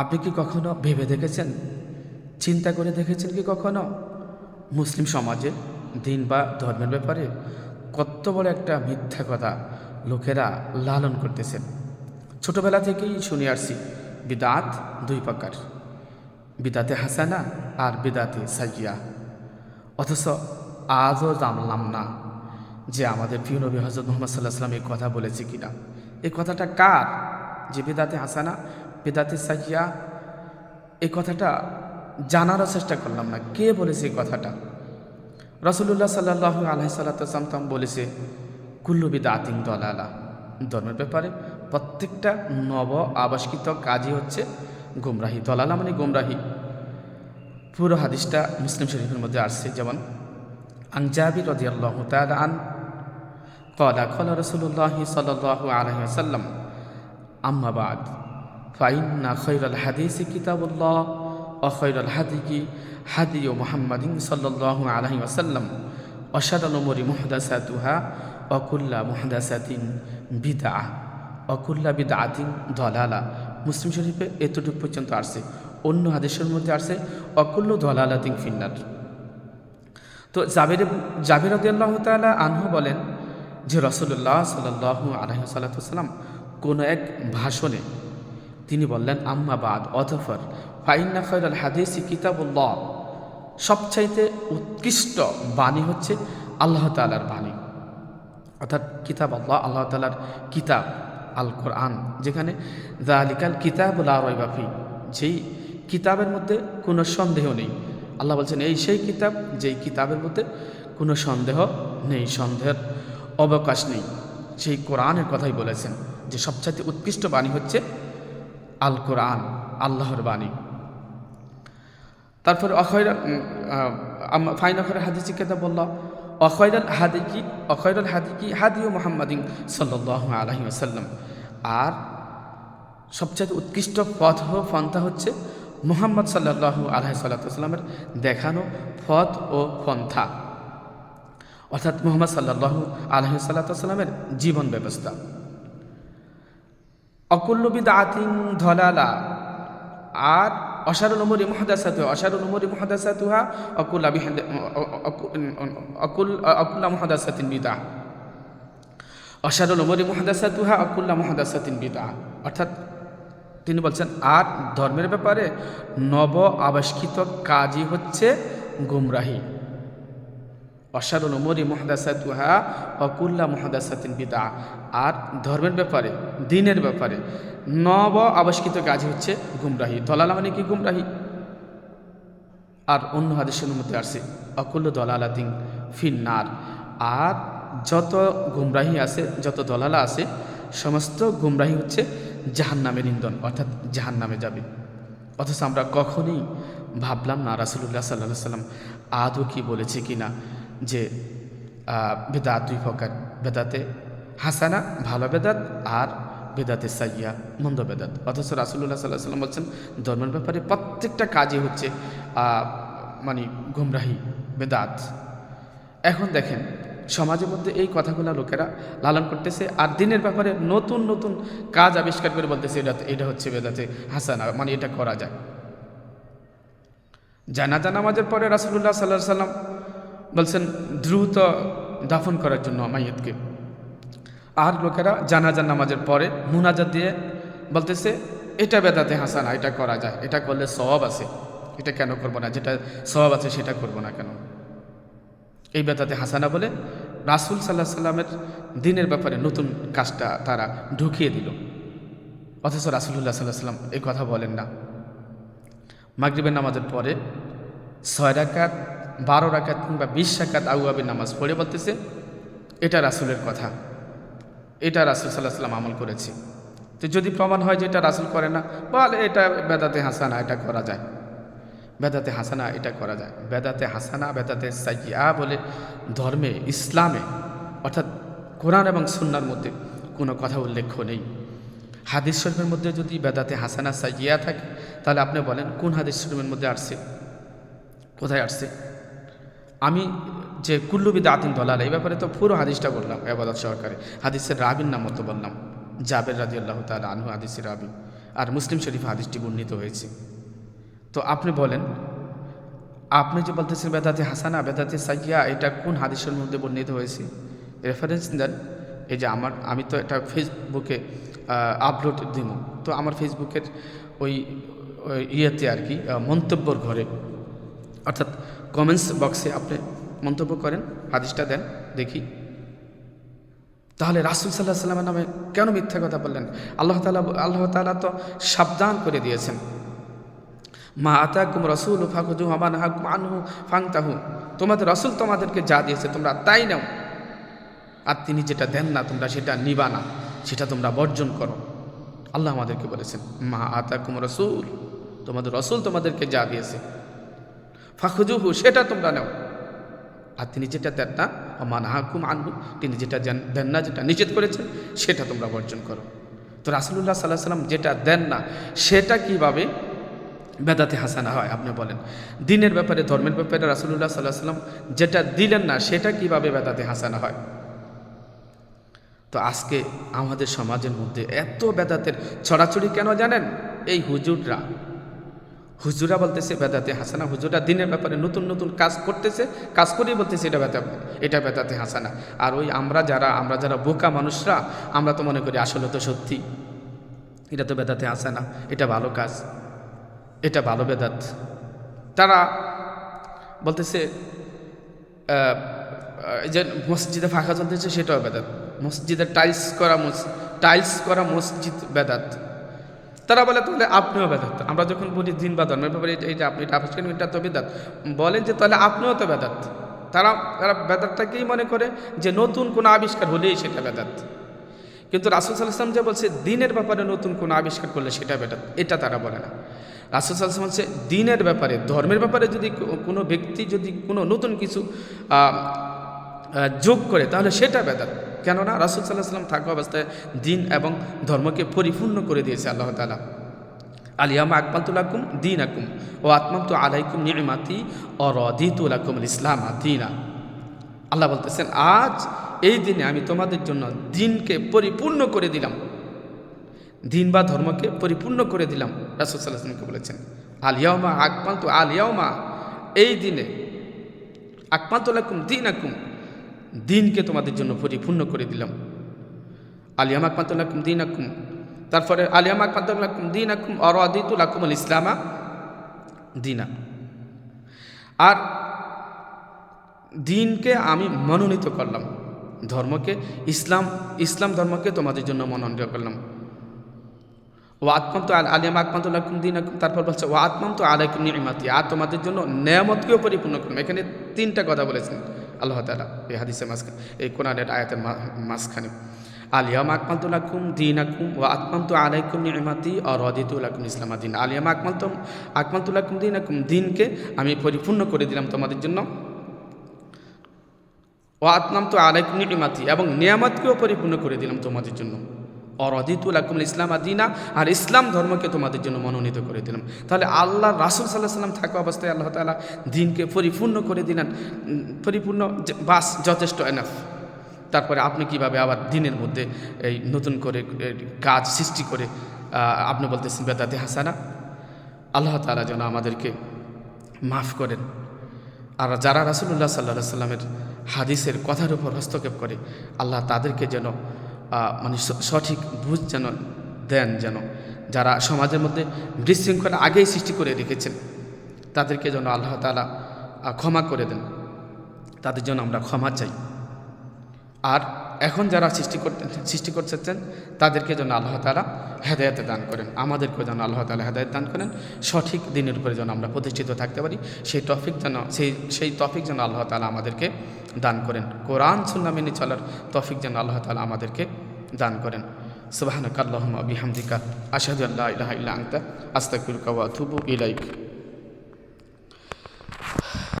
আপনি কি কখনো ভেবে দেখেছেন? চিন্তা করে দেখেছেন কি কখনো? মুসলিম সমাজে দিন বা ধর্মের ব্যাপারে কত বড় একটা মিথ্যা কথা লোকেরা লালন করতেছেন। ছোটবেলা থেকেই শুনে আসছি, বিদাত দুই প্রকার, বিদাতে হাসানা আর বিদাতে সাইয়া। অথচ আজও জানলাম না যে আমাদের প্রিয় নবী হজরত মোহাম্মদ সাল্লাহ সাল্লাম এই কথা বলেছে কিনা। এই কথাটা কার? যে বিদাতে হাসানা বিদাতে সাইয়া এই কথাটা জানারও চেষ্টা করলাম না। কে বলেছে এই কথাটা? রসুল্লাহ সাল্লাহ আলহি সাল্লাম বলেছে, কুল্লু বিদাতিং দলালা। ধর্মের ব্যাপারে প্রত্যেকটা নব আবাসকৃত কাজই হচ্ছে গুমরাহি, দলালা মানে গুমরাহি। পুরো হাদিসটা মুসলিম শরীফের মধ্যে আসছে। যেমন আংজাবি রদি আল্লাহ তাল আন কলা কলা রসুল্লাহ সাল্লাহ আলহি আসাল্লাম আম্মাবাদ ফাইন্না খৈরুল হাদিসি কিতাবুল্লাহ অখৈরুল হাদিকি হাদি ও মোহাম্মদিন সাল্লাহ আলহি আসাল্লাম অসাদান মরি মুহদাসাতুহা অকুল্লা মুহদাসাতিন বিদা অকুল্লা বিদা আতিন দলালা মুসলিম শরীফে এতটুকু পর্যন্ত আসছে, অন্য হাদিসের মধ্যে আসছে, অকুল্ল দলালা দলালাতিন ফিন্নার। তো জাবের জাবের আল্লাহ তালা আনহু বলেন যে রসুল্লাহ সাল্লাহ আলহি সাল্লাম কোনো এক ভাষণে তিনি বললেন আম্মাবাদ অথফর ফাইন্না খৈরাল হাদিসি কিতাবুল্লাহ। সবচাইতে উৎকৃষ্ট বাণী হচ্ছে আল্লাহ তালার বাণী। অর্থাৎ কিতাব আল্লাহ আল্লাহ তালার কিতাব আল কোরআন যেখানে দা জালিকাল কিতাবুল আরবাফি যেই কিতাবের মধ্যে কোনো সন্দেহ নেই। আল্লাহ বলছেন, এই সেই কিতাব, যেই কিতাবের মধ্যে কোনো সন্দেহ নেই, সন্দেহের অবকাশ নেই। সেই কোরআনের কথাই বলেছেন যে সবচাইতে উৎকৃষ্ট বাণী হচ্ছে আল কোরআন আল্লাহর বাণী। তারপরে অখয়রা ফাইন অখরের হাদিসি কেতা বলল অখয়রাল হাদিকি অখয়রাল হাদিকি হাদিও মোহাম্মদিন সাল্লাহ আলহি আসাল্লাম আর সবচেয়ে উৎকৃষ্ট পথ ও পন্থা হচ্ছে মোহাম্মদ সাল্লাহ আলহি সাল্লামের দেখানো পথ ও পন্থা। অর্থাৎ মোহাম্মদ সাল্লাহ আলহি সাল্লামের জীবন ব্যবস্থা। অকুল্লবিদ আতিং ধলালা। আর অসারুল উমরি মুহাদাসাতু অসারুল উমরি মুহাদাসাতুহা অকুল অকুল, অকুল্লা মুহাদাসাতিন বিদা। অসারুল উমরি মুহাদাসাতুহা, অকুল্লা মুহাদাসাতিন বিদা। অর্থাৎ তিনি বলছেন, আর ধর্মের ব্যাপারে নব আবিষ্কৃত কাজই হচ্ছে গুমরাহি। অসারুল উমরি মুহাদাসাতুহা অকুল্লা মুহাদাসাতিন বিদা আর ধর্মের ব্যাপারে, দিনের ব্যাপারে, নব আবিষ্কৃত কাজ হচ্ছে গুমরাহি। দলালা মানে কি গুমরাহি? আর অন্য হাদিসের মধ্যে আসছে অকুল্ল দলালাদিন ফিন্নার। আর যত গুমরাহি আছে, যত দলালা আছে, সমস্ত গুমরাহি হচ্ছে জাহান নামের ইন্ধন, অর্থাৎ জাহান নামে যাবে। অথচ আমরা কখনই ভাবলাম না রাসুল্লাহ সাল্লাহ সাল্লাম আদৌ কি বলেছে কি না যে বেদাত দুই প্রকার। বেদাতে হাসানা, ভালো বেদাত, আর বেদাতে সাইয়া, মন্দ বেদাত। অথচ রাসুল্লাহ সাল্লাহ সাল্লাম বলছেন, ধর্মের ব্যাপারে প্রত্যেকটা কাজই হচ্ছে মানে গুমরাহি বেদাত। এখন দেখেন, সমাজের মধ্যে এই কথাগুলো লোকেরা লালন করতেছে, আর দিনের ব্যাপারে নতুন নতুন কাজ আবিষ্কার করে বলতেছে, এটা এটা হচ্ছে বেদাতে হাসানা মানে এটা করা যায়। জানাজা নামাজের পরে রাসুল্লাহ সাল্লাহ সাল্লাম বলছেন, দ্রুত দাফন করার জন্য মাইয়তকে আর লোকেরা জানাজা নামাজের পরে মুনাজাত দিয়ে বলতেছে, এটা বেদাতে হাসানা, এটা করা যায়, এটা করলে সবাব আছে। এটা কেন করব না, যেটা সবাব আছে সেটা করব না কেন? এই বেদাতে হাসানা বলে রাসুল সাল্লাহ সাল্লামের দিনের ব্যাপারে নতুন কাজটা তারা ঢুকিয়ে দিল। অথচ রাসুল্লাহ সাল্লাহ সাল্লাম এই কথা বলেন না। মাগরিবের নামাজের পরে ছয় রাকাত বারো রাকাত কিংবা বিশ রাকাত আউয়াবের নামাজ পড়ে বলতেছে, এটা রাসুলের কথা। এটা রাসুল সাল্লাহ সাল্লাম আমল করেছে। তো যদি প্রমাণ হয় যে এটা রাসুল করে না, বলে এটা বেদাতে হাসানা, এটা করা যায়। বেদাতে হাসানা, এটা করা যায়। বেদাতে হাসানা, বেদাতে সাইয়া বলে ধর্মে, ইসলামে, অর্থাৎ কোরআন এবং সুন্নার মধ্যে কোনো কথা উল্লেখ নেই। হাদিস শরীফের মধ্যে যদি বেদাতে হাসানা সাইয়া থাকে, তাহলে আপনি বলেন, কোন হাদিস শরীফের মধ্যে আসছে? কোথায় আসছে? আমি যে কুল্লুবিদ আতিন দলাল, এই ব্যাপারে তো পুরো হাদিসটা বললাম, এবাদত সহকারে। হাদিসের রাবির নাম মতো বললাম, জাবের রাজি আল্লাহ তালা আনহু, হাদিসের রাবি। আর মুসলিম শরীফ হাদিসটি বর্ণিত হয়েছে। তো আপনি বলেন, আপনি যে বলতেছেন বেদাতে হাসানা, বেদাতে সাইয়া, এটা কোন হাদিসের মধ্যে বর্ণিত হয়েছে? রেফারেন্স দেন, এই যে আমার, আমি তো এটা ফেসবুকে আপলোড দিব। তো আমার ফেসবুকের ওই ইয়েতে আর কি মন্তব্যর ঘরে, অর্থাৎ কমেন্টস বক্সে আপনি মন্তব্য করেন, হাদিসটা দেন, দেখি। তাহলে রাসুল সাল্লাহ সাল্লামের নামে কেন মিথ্যা কথা বললেন? আল্লাহ তালা আল্লাহ তালা তো সাবধান করে দিয়েছেন। মা আতাকুম রসুল ফাকুজু হমান হাকুম আনহু ফাংতাহু তোমাদের রসুল তোমাদেরকে যা দিয়েছে, তোমরা তাই নাও। আর তিনি যেটা দেন না, তোমরা সেটা নিবা না, সেটা তোমরা বর্জন করো। আল্লাহ আমাদেরকে বলেছেন, মা আতাকুম রসুল, তোমাদের রসুল তোমাদেরকে যা দিয়েছে। ফাখুজুহু, সেটা তোমরা নাও। আর তিনি যেটা দেন না মান হাকুম আনহু, তিনি যেটা দেন- না, যেটা নিষেধ করেছেন, সেটা তোমরা বর্জন করো। তো রাসুলুল্লাহ সাল্লাহ সাল্লাম যেটা দেন না, সেটা কীভাবে বেদাতে হাসানা হয়, আপনি বলেন। দিনের ব্যাপারে, ধর্মের ব্যাপারে রাসুলুল্লাহ সাল্লাহ সাল্লাম যেটা দিলেন না, সেটা কীভাবে বেদাতে হাসানা হয়? তো আজকে আমাদের সমাজের মধ্যে এত বেদাতের ছড়াছড়ি কেন জানেন? এই হুজুররা হুজুরা বলতেছে, বেদাতে হাসানা, হুজুরা দিনের ব্যাপারে নতুন নতুন কাজ করতেছে, কাজ করেই বলতেছে, এটা বেদা এটা বেদাতে হাসানা। আর ওই আমরা যারা আমরা যারা বোকা মানুষরা, আমরা তো মনে করি আসলে তো সত্যি। এটা তো বেদাতে হাসানা, এটা ভালো কাজ, এটা ভালো বেদাত। তারা বলতেছে যে মসজিদে ফাঁকা চলতেছে, সেটাও বেদাত। মসজিদে টাইলস করা টাইলস করা মসজিদ বেদাত। তারা বলে, তাহলে আপনিও বেদাত আমরা যখন বলি দিন বা ধর্মের ব্যাপারে এটা- এটা আপনি এটা আবিষ্কার এটা তো বেদাত। বলেন যে, তাহলে আপনিও তো বেদাত। তারা তারা বেদাতটাকেই মনে করে যে, নতুন কোনো আবিষ্কার হলেই সেটা বেদাত। কিন্তু রাসুল সাল্লাম যে বলছে, দিনের ব্যাপারে নতুন কোনো আবিষ্কার করলে সেটা বেদাত, এটা তারা বলে না। রাসুল সাল্লাম বলছে, দিনের ব্যাপারে, ধর্মের ব্যাপারে যদি কোনো ব্যক্তি যদি কোনো নতুন কিছু যোগ করে, তাহলে সেটা বেদাত। কেননা রাসুল সাল্লাহ সাল্লাম থাকা অবস্থায় দিন এবং ধর্মকে পরিপূর্ণ করে দিয়েছে আল্লাহ তালা আলিয়ামা আকমাতুলাকুম দিন আকুম ও আত্মাম তো আলাইকুম নিয়মাতি ও রদিতুলাকুম ইসলাম দিনা আল্লাহ বলতেছেন, আজ এই দিনে আমি তোমাদের জন্য দিনকে পরিপূর্ণ করে দিলাম। দিন বা ধর্মকে পরিপূর্ণ করে দিলাম। রাসুল সাল্লাহামকে বলেছেন। আলিয়াউমা আকমান্ত আলিয়াউমা এই দিনে আকমাতুলাকুম দিন আকুম দিনকে তোমাদের জন্য পরিপূর্ণ করে দিলাম। আলিয়াম আকমাতুল্লাকুম দিন আকুম তারপরে আলিয়াম আকমাতুল্লাকুম দিন আকুম অর আদিতুল আকুমুল ইসলামা দিনা। আর দিনকে আমি মনোনীত করলাম। ধর্মকে, ইসলাম ইসলাম ধর্মকে তোমাদের জন্য মনোনীত করলাম। ও আত্মাম তো আলিয়াম আকমাতুল্লাকুম দিন আকুম তারপর বলছে ও আত্মাম তো আলাইকুম নিয়মাতি আর তোমাদের জন্য নেয়ামতকেও পরিপূর্ণ করলাম। এখানে তিনটা কথা বলেছেন। আল্লাহ তালা এই হাদিসের মাঝখানে, এই কোরআনের আয়াতের মাঝখানে। আলিয়াম আকুম দিন আকুম ও আত্মাম আলাইকুম নিমাতি ও রদিতুল আকুম ইসলামা দিন। আলিয়াম আকমান্তম আকুম দিন আকুম দিনকে আমি পরিপূর্ণ করে দিলাম তোমাদের জন্য। ও আতনাম তো আলাইকুম নিমাতি এবং নিয়ামতকেও পরিপূর্ণ করে দিলাম তোমাদের জন্য। অরদিতুল আকুমুল ইসলাম আদিনা, আর ইসলাম ধর্মকে তোমাদের জন্য মনোনীত করে দিলাম। তাহলে আল্লাহ রাসুল সাল্লাহ সাল্লাম থাকা অবস্থায় আল্লাহ তালা দিনকে পরিপূর্ণ করে দিলেন পরিপূর্ণ বাস, যথেষ্ট এনাফ তারপরে আপনি কীভাবে আবার দিনের মধ্যে এই নতুন করে কাজ সৃষ্টি করে আপনি বলতেছেন বেদাতে হাসানা। আল্লাহ তালা যেন আমাদেরকে মাফ করেন। আর যারা রাসুল্লাহ সাল্লাহ সাল্লামের হাদিসের কথার উপর হস্তক্ষেপ করে, আল্লাহ তাদেরকে যেন মানে সঠিক বুঝ যেন দেন যেন যারা সমাজের মধ্যে বিশৃঙ্খলা আগেই সৃষ্টি করে রেখেছেন, তাদেরকে যেন আল্লাহ তালা ক্ষমা করে দেন। তাদের জন্য আমরা ক্ষমা চাই। আর এখন যারা সৃষ্টি করতে সৃষ্টি করতেছেন তাদেরকে যেন আল্লাহ তালা হেদায়তে দান করেন। আমাদেরকেও যেন আল্লাহ তালা হেদায়ত দান করেন। সঠিক দিনের উপরে যেন আমরা প্রতিষ্ঠিত থাকতে পারি, সেই টপিক যেন সেই সেই টপিক যেন আল্লাহ তালা আমাদেরকে দান করেন। কোরআন সুন্না মেনে চলার তফিক যেন আল্লাহ তালা আমাদেরকে দান করেন। সুবাহানক আল্লাহ বিহামদিকা আশাদু আল্লাহ ইলাহা ইল্লা আস্তাগফিরুকা ওয়া আতুবু ইলাইক।